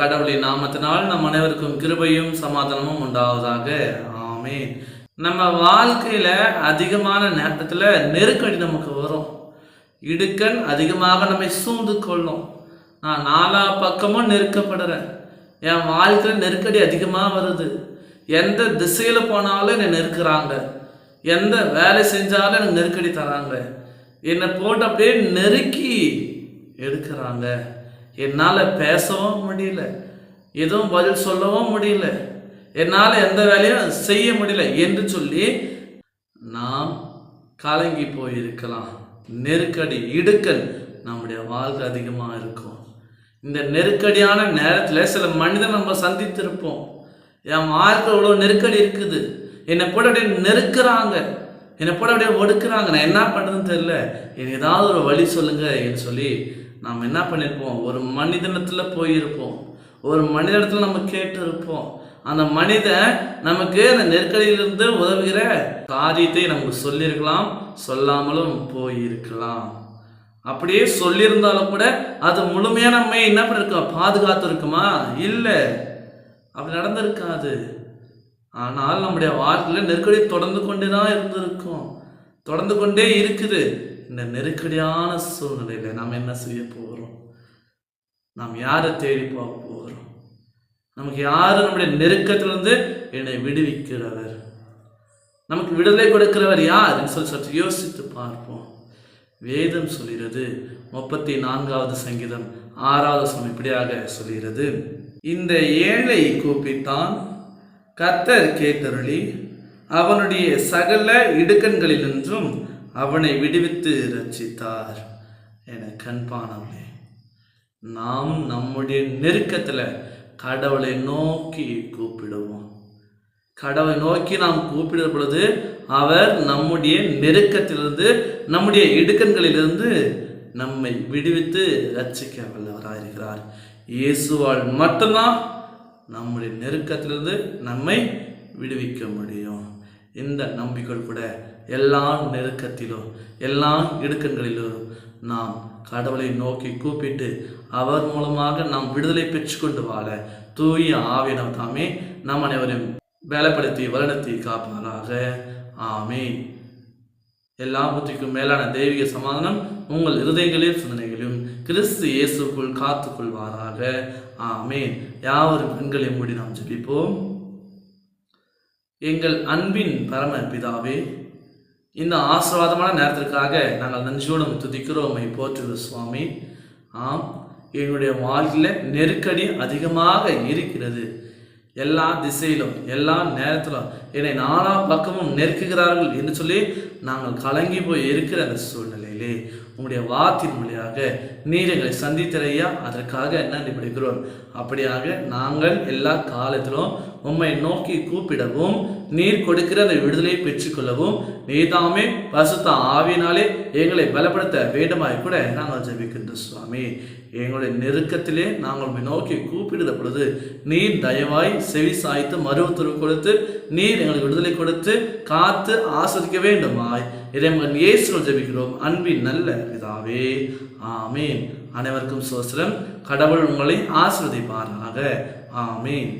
கடவுளின் நாமத்தினால் நம் அனைவருக்கும் கிருபையும் சமாதானமும் உண்டாவதாக. ஆமே நம்ம வாழ்க்கையில அதிகமான நேரத்துல நெருக்கடி நமக்கு வரும். இடுக்கண் அதிகமாக நம்மை சூழ்ந்து கொள்ளும். நான் நாலா பக்கமும் நெருக்கப்படுறேன். என் வாழ்க்கையில் நெருக்கடி அதிகமாக வருது. எந்த திசையில் போனாலும் என்னை நெருக்கிறாங்க. எந்த வேலை செஞ்சாலும் எனக்கு நெருக்கடி தராங்க. என்னை போட்டு அப்படியே நெருக்கி எடுக்கிறாங்க. என்னால் பேசவும் முடியல. எதுவும் பதில் சொல்லவும் முடியல. என்னால் எந்த வேலையும் செய்ய முடியல என்று சொல்லி நாம் கலங்கி போயிருக்கலாம். நெருக்கடி இடுக்கல் நம்முடைய வாழ்க்கை அதிகமாக இருக்கும். இந்த நெருக்கடியான நேரத்தில் சில மனிதன் நம்ம சந்தித்திருப்போம். என் வாழ்க்கை இவ்வளோ நெருக்கடி இருக்குது. என்னை போட அப்படியே நெருக்கிறாங்க. என்னை போட அப்படியே ஒடுக்குறாங்க. நான் என்ன பண்ணுறதுன்னு தெரில எனக்கு ஏதாவது ஒரு வழி சொல்லுங்க என்று சொல்லி நாம் என்ன பண்ணியிருப்போம்? ஒரு மனிதனத்தில் போயிருப்போம். ஒரு மனிதனத்தில் நம்ம கேட்டு இருப்போம் அந்த மனிதன் நமக்கு அந்த நெருக்கடியிலிருந்து உதவுகிற காரியத்தை நமக்கு சொல்லியிருக்கலாம் சொல்லாமலும் போயிருக்கலாம். அப்படியே சொல்லியிருந்தாலும் கூட அது முழுமையாக நம்ம என்ன பண்ணிருக்கோம்? பாதுகாத்து இருக்குமா? இல்லை. அப்படி நடந்திருக்காது. ஆனால் நம்முடைய வாழ்க்கையில் நெருக்கடி தொடர்ந்து கொண்டே தான் இருந்திருக்கும். தொடர்ந்து கொண்டே இருக்குது. இந்த நெருக்கடியான சூழ்நிலையில் நாம் என்ன செய்ய போகிறோம் நாம் யாரை தேடி போக போகிறோம் நமக்கு யார் நம்முடைய நெருக்கத்திலிருந்து என்னை விடுவிக்கிறவர்? நமக்கு விடுதலை கொடுக்கிறவர் யார் என்று சொல்லி சற்று யோசித்து பார்ப்போம். வேதம் சொல்கிறது முப்பத்தி நான்காவது சங்கீதம் ஆறாவது சொன்ன இப்படியாக சொல்கிறது. இந்த ஏழை கூப்பிட்டான் கத்தர் கேட்டருளி அவனுடைய சகல இடுக்கண்களிலிருந்தும் அவனை விடுவித்து ரட்சித்தார் என கண்பானவனே நாம் நம்முடைய நெருக்கத்தில் கடவுளை நோக்கி கூப்பிடுவோம். கடவுளை நோக்கி நாம் கூப்பிடுற பொழுது அவர் நம்முடைய நெருக்கத்திலிருந்து நம்முடைய இடுக்கண்களிலிருந்து நம்மை விடுவித்து ரட்சிக்க வல்லவராயிருக்கிறார். இயேசுவால் மட்டும்தான் நம்முடைய நெருக்கத்திலிருந்து நம்மை விடுவிக்க முடியும். இந்த நம்பிக்கை கூட எல்லா நெருக்கத்திலும் எல்லா இடுக்கண்களிலும் நாம் கடவுளை நோக்கி கூப்பிட்டு அவர் மூலமாக நாம் விடுதலை பெற்றுக்கொண்டு வாழ தூய ஆவினம் தாமே நம் அனைவரையும் வேலைப்படுத்தி வளர்த்தி காப்பாராக. ஆமே எல்லா புத்திக்கும் மேலான தெய்வீக சமாதானம் உங்கள் இருதயங்களில் சிந்தனைகளிலும் கிறிஸ்து இயேசுக்குள் காத்துக்கொள்வாராக. ஆமே யாவரும் பெண்களை மூடி நாம் ஜெபிப்போம். எங்கள் அன்பின் பரம பிதாவே இந்த ஆசீர்வாதமான நேரத்திற்காக நாங்கள் நன்றியோடு துதிக்கிறோம். உம்மை சுவாமி. ஆம் என்னுடைய வாழ்க்கையில் நெருக்கடி அதிகமாக இருக்கிறது. எல்லா திசையிலும் எல்லா நேரத்திலும் என்னை நாலா பக்கமும் நெருக்குகிறார்கள் என்று சொல்லி நாங்கள் கலங்கி போய் இருக்கிற அந்த சூழ்நிலையிலே உங்களுடைய வாத்தின் வழியாக நீர் எங்களை சந்தித்தரையா அதற்காக நன்றி படுகிறோம் அப்படியாக நாங்கள் எல்லா காலத்திலும் உம்மை நோக்கி கூப்பிடவும் நீர் கொடுக்கிற அந்த விடுதலையை பெற்றுக்கொள்ளவும் நீதாமே பசுத்த ஆவினாலே எங்களை பலப்படுத்த வேண்டுமாய் கூட நாங்கள் ஜெபிக்கின்றோம் சுவாமி. எங்களுடைய நெருக்கத்திலே நாங்கள் உம்மை நோக்கி கூப்பிடுத பொழுது நீர் தயவாய் செவி சாய்த்து மருவத்துறவு கொடுத்து நீர் எங்களுக்கு விடுதலை கொடுத்து காத்து ஆஸ்வதிக்க வேண்டுமாய். இதை மகன் இயேசுகள் ஜெபிக்கிறோம் அன்பின் நல்ல இதாவே ஆமீன். அனைவருக்கும் சோசரம் கடவுள் உங்களை ஆஸ்வதிப்பாராக ஆமீன்.